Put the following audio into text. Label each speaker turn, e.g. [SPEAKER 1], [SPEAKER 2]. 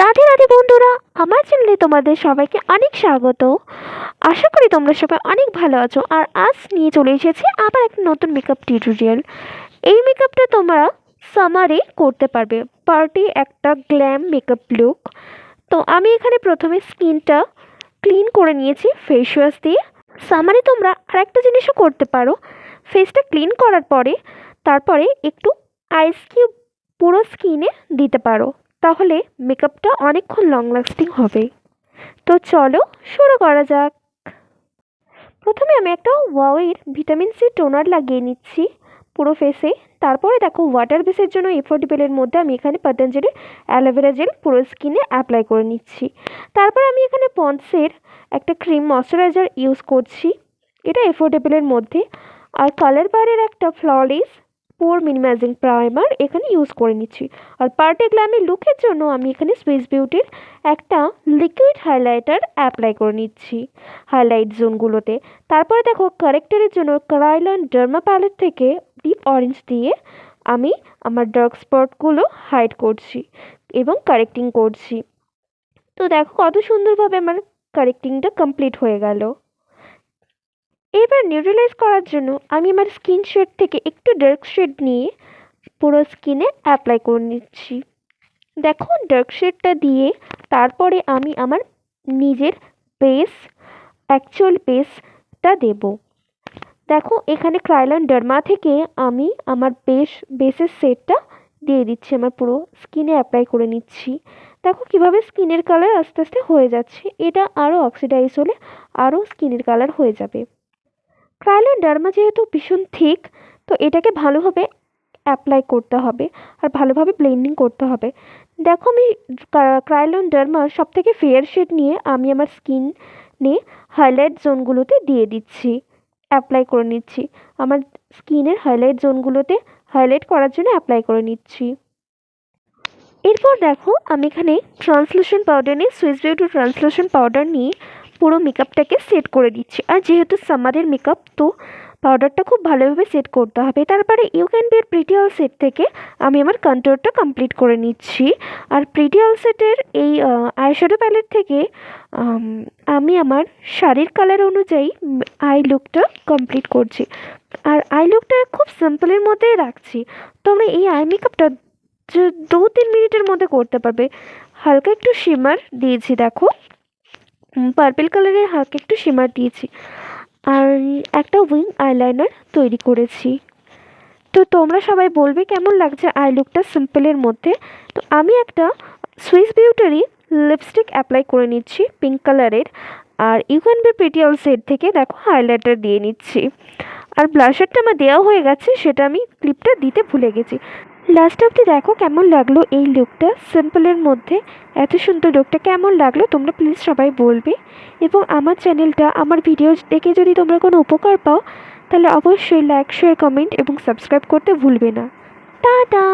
[SPEAKER 1] রাধে রাধে বন্ধুরা, আমার চ্যানেলে তোমাদের সবাইকে অনেক স্বাগত। আশা করি তোমরা সবাই অনেক ভালো আছো। আর আজ নিয়ে চলে এসেছি আবার একটা নতুন মেকআপ টিউটোরিয়াল এই মেকআপটা তোমরা সামারে করতে পারবে। পার্টি একটা গ্ল্যাম মেকআপ লুক তো আমি এখানে প্রথমে স্কিনটা ক্লিন করে নিয়েছি ফেস ওয়াশ দিয়ে। সামারে তোমরা আরেকটা জিনিসও করতে পারো। ফেসটা ক্লিন করার পরে, তারপরে একটু আইস কিউব পুরো স্কিনে দিতে পারো। তাহলে মেকআপটা অনেকক্ষণ লং লাস্টিং হবে। তো চলো শুরু করা যাক। প্রথমে আমি একটা ওয়াওয়ের ভিটামিন সি টোনার লাগিয়ে নিচ্ছি পুরো ফেসে তারপরে দেখো ওয়াটার বেসের জন্য এফোর্ডেবলের মধ্যে আমি এখানে পতঞ্জলির অ্যালোভেরা জেল পুরো স্কিনে অ্যাপ্লাই করে নিচ্ছি। তারপর আমি এখানে পন্সের একটা ক্রিম ময়শ্চারাইজার ইউজ করছি। এটা এফোর্ডেবলের মধ্যে। আর কালার বারের একটা ফ্ললেস পোর মিনিমাইজিং প্রাইমার এখানে ইউজ করে নিচ্ছি। আর পার্টি গ্ল্যামি লুকের জন্য আমি এখানে সুইস বিউটির একটা লিকুইড হাইলাইটার অ্যাপ্লাই করে নিচ্ছি হাইলাইট জোনগুলোতে তারপরে দেখো কারেক্টারের জন্য ক্রাইলন ডার্মা প্যালেট থেকে ডিপ অরেঞ্জ দিয়ে আমি আমার ডার্ক স্পটগুলো হাইড করছি এবং কারেক্টিং করছি। তো দেখো কত সুন্দরভাবে আমার কারেক্টিংটা কমপ্লিট হয়ে গেল। এবার নিউট্রালাইজ করার জন্য আমি আমার স্কিন শেড থেকে একটু ডার্ক শেড নিয়ে পুরো স্কিনে অ্যাপ্লাই করে নিচ্ছি। দেখো ডার্ক শেডটা দিয়ে তারপরে আমি আমার নিজের বেস অ্যাকচুয়াল বেসটা দেব। দেখো এখানে ক্রাইলন ডার্মা থেকে আমি আমার বেস বেসের সেটটা দিয়ে দিচ্ছি, আমার পুরো স্কিনে অ্যাপ্লাই করে নিচ্ছি। দেখো কীভাবে স্কিনের কালার আস্তে আস্তে হয়ে যাচ্ছে, এটা আরও অক্সিডাইজ হলে আরও স্কিনের কালার হয়ে যাবে। ক্রাইলন ডার্মা যেহেতু ভীষণ থিক তো এটাকে ভালোভাবে অ্যাপ্লাই করতে হবে আর ভালোভাবে ব্লেন্ডিং করতে হবে। দেখো আমি ক্রাইলন ডার্মার সব থেকে ফেয়ার শেড নিয়ে আমি আমার স্কিন নিয়ে হাইলাইট জোনগুলোতে দিয়ে দিচ্ছি অ্যাপ্লাই করে নিচ্ছি। আমার স্কিনের হাইলাইট জোনগুলোতে হাইলাইট করার জন্য অ্যাপ্লাই করে নিচ্ছি। এরপর দেখো আমি এখানে ট্রান্সলুশন পাউডার নিয়ে সুইস বিউটি ট্রান্সলুশন পাউডার নিয়ে পুরো মেকআপটাকে সেট করে দিচ্ছি। আর যেহেতু সামারের মেকআপ তো পাউডারটা খুব ভালোভাবে সেট করতে হবে। তারপরে you can be pretty all set থেকে আমি আমার কন্ট্রোলটা কমপ্লিট করে নিচ্ছি। আর প্রিটি অল সেটের এই আইশ্যাডো প্যালেট থেকে, আমি আমার শাড়ির কালার অনুযায়ী আই লুকটা কমপ্লিট করছি। আর আই লুকটা খুব সিম্পলের মধ্যেই রাখছি। তোমরা এই আই মেকআপটা দু তিন মিনিটের মধ্যে করতে পারবে। হালকা একটু শিমার দিয়েছি, দেখো। পার্পেল কালারের হালকা একটু শিমার দিয়েছি। আর একটা উইং আইলাইনার তৈরি করেছি। তো তোমরা সবাই বলবে কেমন লাগছে আই লুকটা সিম্পলের মধ্যে। তো আমি একটা সুইস বিউটারি লিপস্টিক অ্যাপ্লাই করে নিচ্ছি পিঙ্ক কালারের আর ইউক্যান বি প্রিটিয়াল সেট থেকে দেখো হাইলাইটার দিয়ে নিচ্ছি। আর ব্লাশারটা আমার দেওয়া হয়ে গেছে, সেটা আমি ক্লিপটা দিতে ভুলে গেছি। লাস্ট অবধি দেখো কেমন লাগল এই লুকটা সিম্পলের মধ্যে এত সুন্দর লুকটা কেমন লাগল তোমরা প্লিজ সবাই বলবে। এবং আমার চ্যানেলটা আমার ভিডিও দেখে যদি তোমরা কোনো উপকার পাও, তাহলে অবশ্যই লাইক শেয়ার কমেন্ট এবং সাবস্ক্রাইব করতে ভুলবে না। টাটা!